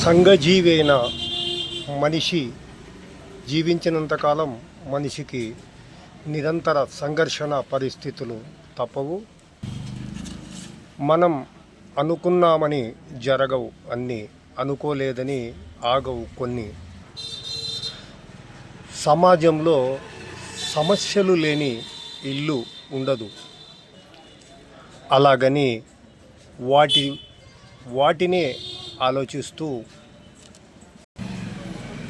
సంఘజీవైన మనిషి జీవించినంతకాలం మనిషికి నిరంతర సంఘర్షణ పరిస్థితులు తప్పవు. మనం అనుకున్నామని జరగవు అన్నీ అనుకోలేదని ఆగవు కొన్ని. సమాజంలో సమస్యలు లేని ఇల్లు ఉండదు. అలాగని వాటి వాటినే ఆలోచిస్తూ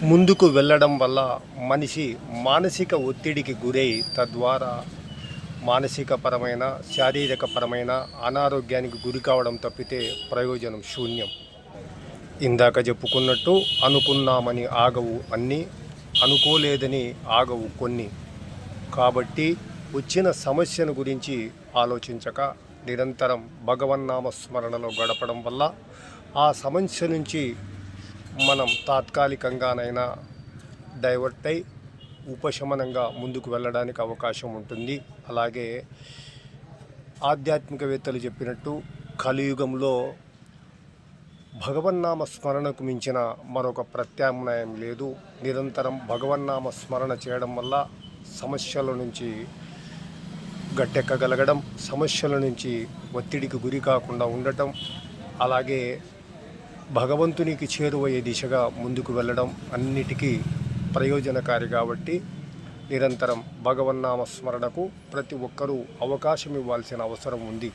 ముందుకు వెళ్ళడం వల్ల మనిషి మానసిక ఒత్తిడికి గురై తద్వారా మానసిక పరమైన శారీరక పరమైన అనారోగ్యానికి గురి కావడం తప్పితే ప్రయోజనం శూన్యం. ఇందాక చెప్పుకున్నట్టు అనుకున్నామని ఆగవు అన్నీ అనుకోలేదని ఆగవు కొన్ని. కాబట్టి వచ్చిన సమస్యను గురించి ఆలోచించక నిరంతరం భగవన్నామ స్మరణలో గడపడం వల్ల ఆ సమస్య నుంచి మనం తాత్కాలికంగానైనా డైవర్ట్ అయి ఉపశమనంగా ముందుకు వెళ్ళడానికి అవకాశం ఉంటుంది. అలాగే ఆధ్యాత్మికవేత్తలు చెప్పినట్టు కలియుగంలో భగవన్నామ స్మరణకు మించిన మరొక ప్రత్యామ్నాయం లేదు. నిరంతరం భగవన్నామ స్మరణ చేయడం వల్ల సమస్యల నుంచి గట్టెక్కగలగడం సమస్యల నుంచి ఒత్తిడికి గురి కాకుండా ఉండటం అలాగే భగవంతునికి చేరువయ్యే దిశగా ముందుకు వెళ్ళడం అన్నిటికీ ప్రయోజనకారి కాబట్టి నిరంతరం భగవన్నామ స్మరణకు ప్రతి ఒక్కరూ అవకాశం ఇవ్వాల్సిన అవసరం ఉంది.